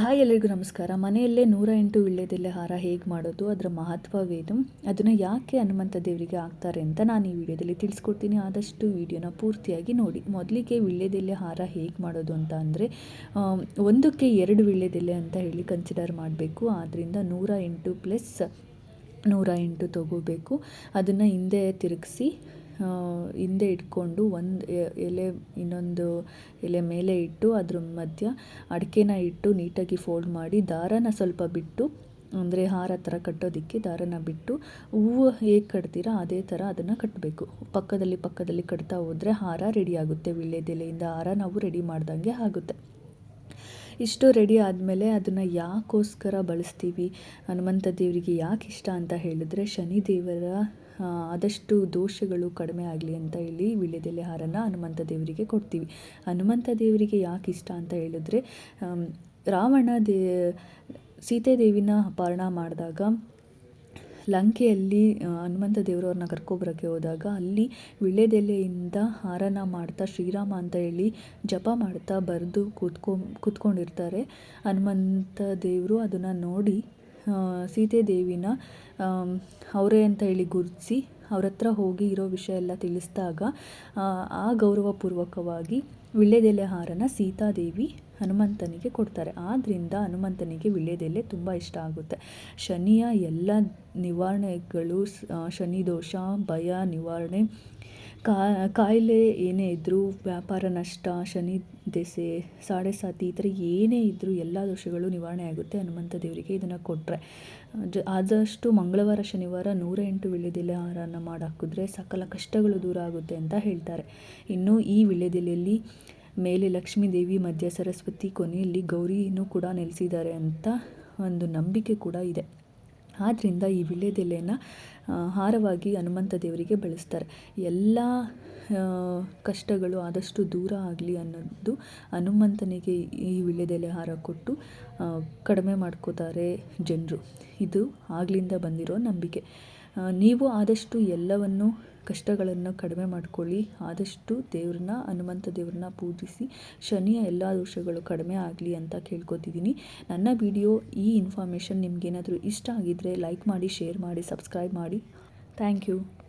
Hi ಎಲ್ಲರಿಗೂ ನಮಸ್ಕಾರ. ಮನೆಯಲ್ಲೇ ನೂರ ಎಂಟು ವೀಳ್ಯದೆಲೆ ಹಾರ ಹೇಗೆ ಮಾಡೋದು, ಅದರ ಮಹತ್ವವೇನು ಅದನ್ನು ಯಾಕೆ ಹನುಮಂತ ದೇವರಿಗೆ ಹಾಕ್ತಾರೆ ಅಂತ ನಾನು ಈ ವಿಡಿಯೋದಲ್ಲಿ ತಿಳಿಸ್ಕೊಡ್ತೀನಿ. ಆದಷ್ಟು ವಿಡಿಯೋನ ಪೂರ್ತಿಯಾಗಿ ನೋಡಿ. ಮೊದಲಿಗೆ ವೀಳ್ಯದೆಲೆ ಹಾರ ಹೇಗೆ ಮಾಡೋದು ಅಂತ ಅಂದರೆ ಒಂದಕ್ಕೆ ಎರಡು ವೀಳ್ಯದೆಲೆ ಅಂತ ಹೇಳಿ ಕನ್ಸಿಡರ್ ಮಾಡಬೇಕು. ಆದ್ದರಿಂದ ನೂರ ಎಂಟು ಪ್ಲಸ್ ನೂರ ಎಂಟು ತಗೋಬೇಕು. ಅದನ್ನು ಹಿಂದೆ ತಿರುಗಿಸಿ ಹಿಂದೆ ಇಟ್ಕೊಂಡು ಒಂದು ಎಲೆ, ಇನ್ನೊಂದು ಎಲೆ ಮೇಲೆ ಇಟ್ಟು ಅದ್ರ ಮಧ್ಯ ಅಡಿಕೆನ ಇಟ್ಟು ನೀಟಾಗಿ ಫೋಲ್ಡ್ ಮಾಡಿ ದಾರನ ಸ್ವಲ್ಪ ಬಿಟ್ಟು, ಅಂದರೆ ಹಾರ ಥರ ಕಟ್ಟೋದಕ್ಕೆ ದಾರನ ಬಿಟ್ಟು ಹೂವು ಹೇಗೆ ಕಟ್ತೀರಾ ಅದೇ ಥರ ಅದನ್ನು ಕಟ್ಟಬೇಕು ಪಕ್ಕದಲ್ಲಿ ಪಕ್ಕದಲ್ಲಿ ಕಟ್ತಾ ಹೋದರೆ ಹಾರ ರೆಡಿ ಆಗುತ್ತೆ. ವೀಳ್ಯದೆಲೆಯಿಂದ ಹಾರ ನಾವು ರೆಡಿ ಮಾಡ್ದಂಗೆ ಆಗುತ್ತೆ. ಇಷ್ಟು ರೆಡಿ ಆದಮೇಲೆ ಅದನ್ನು ಯಾಕೋಸ್ಕರ ಬಳಸ್ತೀವಿ? ಹನುಮಂತ ದೇವರಿಗೆ ಯಾಕೆ ಇಷ್ಟ ಅಂತ ಹೇಳಿದ್ರೆ ಶನಿ ದೇವರ ಆದಷ್ಟು ದೋಷಗಳು ಕಡಿಮೆ ಆಗಲಿ ಅಂತ ಹೇಳಿ ವೀಳ್ಯದೆಲೆ ಹಾರನ್ನು ಹನುಮಂತ ದೇವರಿಗೆ ಕೊಡ್ತೀವಿ. ಹನುಮಂತ ದೇವರಿಗೆ ಯಾಕೆ ಇಷ್ಟ ಅಂತ ಹೇಳಿದ್ರೆ ರಾವಣ ದೇ ಸೀತಾದೇವಿನ ಅಪಹರಣ ಮಾಡಿದಾಗ ಲಂಕೆಯಲ್ಲಿ ಹನುಮಂತ ದೇವರವ್ರನ್ನ ಕರ್ಕೊಬರೋಕ್ಕೆ ಹೋದಾಗ ಅಲ್ಲಿ ವಿಳ್ಯದೆಲೆಯಿಂದ ಹಾರನ ಮಾಡ್ತಾ ಶ್ರೀರಾಮ ಅಂತ ಹೇಳಿ ಜಪ ಮಾಡ್ತಾ ಬರೆದು ಕೂತ್ಕೊ, ಕೂತ್ಕೊಂಡಿರ್ತಾರೆ. ಹನುಮಂತ ದೇವರು ಅದನ್ನು ನೋಡಿ ಸೀತೆ ದೇವಿನ ಅವರೇ ಅಂತ ಹೇಳಿ ಗುರುತಿಸಿ ಅವ್ರ ಹತ್ರ ಹೋಗಿ ಇರೋ ವಿಷಯ ಎಲ್ಲ ತಿಳಿಸಿದಾಗ, ಆ ಗೌರವಪೂರ್ವಕವಾಗಿ ವಿಳ್ಯದೆಲೆ ಹಾರನ ಸೀತಾದೇವಿ ಹನುಮಂತನಿಗೆ ಕೊಡ್ತಾರೆ. ಆದ್ದರಿಂದ ಹನುಮಂತನಿಗೆ ವಿಳ್ಯದೆಲೆ ತುಂಬ ಇಷ್ಟ ಆಗುತ್ತೆ. ಶನಿಯ ಎಲ್ಲ ನಿವಾರಣೆಗಳು ಶನಿ ದೋಷ, ಭಯ ನಿವಾರಣೆ ಕಾಯಿಲೆ ಏನೇ ಇದ್ದರೂ ವ್ಯಾಪಾರ ನಷ್ಟ, ಶನಿ ದೆಸೆ, ಸಾಡೆ ಸಾತಿ, ಈ ಥರ ಏನೇ ಇದ್ದರೂ ಎಲ್ಲ ದೋಷಗಳು ನಿವಾರಣೆ ಆಗುತ್ತೆ ಹನುಮಂತ ದೇವರಿಗೆ ಇದನ್ನು ಕೊಟ್ಟರೆ ಜ, ಆದಷ್ಟು ಮಂಗಳವಾರ, ಶನಿವಾರ ನೂರ ಎಂಟು ವಿಳ್ಯದೆಲೆ ಹಾರನ ಮಾಡಿ ಹಾಕಿದ್ರೆ ಸಕಲ ಕಷ್ಟಗಳು ದೂರ ಆಗುತ್ತೆ ಅಂತ ಹೇಳ್ತಾರೆ. ಇನ್ನು ಈ ವಿಳ್ಯದೆಲೆಯಲ್ಲಿ ಮೇಲೆ ಲಕ್ಷ್ಮೀ ದೇವಿ, ಮಧ್ಯ ಸರಸ್ವತಿ ಕೊನೆಯಲ್ಲಿ ಗೌರಿಯನ್ನು ಕೂಡ ನೆಲೆಸಿದ್ದಾರೆ ಅಂತ ಒಂದು ನಂಬಿಕೆ ಕೂಡ ಇದೆ. ಆದ್ದರಿಂದ ಈ ವಿಳ್ಯದೆಲೆನ ಹಾರವಾಗಿ ಹನುಮಂತ ದೇವರಿಗೆ ಬಳಸ್ತಾರೆ. ಎಲ್ಲ ಕಷ್ಟಗಳು ಆದಷ್ಟು ದೂರ ಆಗಲಿ ಅನ್ನೋದು ಹನುಮಂತನಿಗೆ ಈ ವಿಳ್ಯದೆಲೆ ಹಾರ ಕೊಟ್ಟು ಕಡಿಮೆ ಮಾಡ್ಕೋತಾರೆ ಜನರು. ಇದು ಆಗ್ಲಿಂದ ಬಂದಿರೋ ನಂಬಿಕೆ. ನೀವು ಆದಷ್ಟು ಎಲ್ಲವನ್ನು ಕಷ್ಟಗಳನ್ನು ಕಡಿಮೆ ಮಾಡಿಕೊಳ್ಳಿ. ಆದಷ್ಟು ದೇವ್ರನ್ನ, ಹನುಮಂತ ದೇವ್ರನ್ನ ಪೂಜಿಸಿ, ಶನಿಯ ಎಲ್ಲ ದೋಷಗಳು ಕಡಿಮೆ ಆಗಲಿ ಅಂತ ಕೇಳ್ಕೊತಿದ್ದೀನಿ ನನ್ನ ವಿಡಿಯೋ ಈ ಇನ್ಫಾರ್ಮೇಷನ್ ನಿಮಗೇನಾದರೂ ಇಷ್ಟ ಆಗಿದ್ದರೆ ಲೈಕ್ ಮಾಡಿ, ಶೇರ್ ಮಾಡಿ, ಸಬ್ಸ್ಕ್ರೈಬ್ ಮಾಡಿ. Thank you.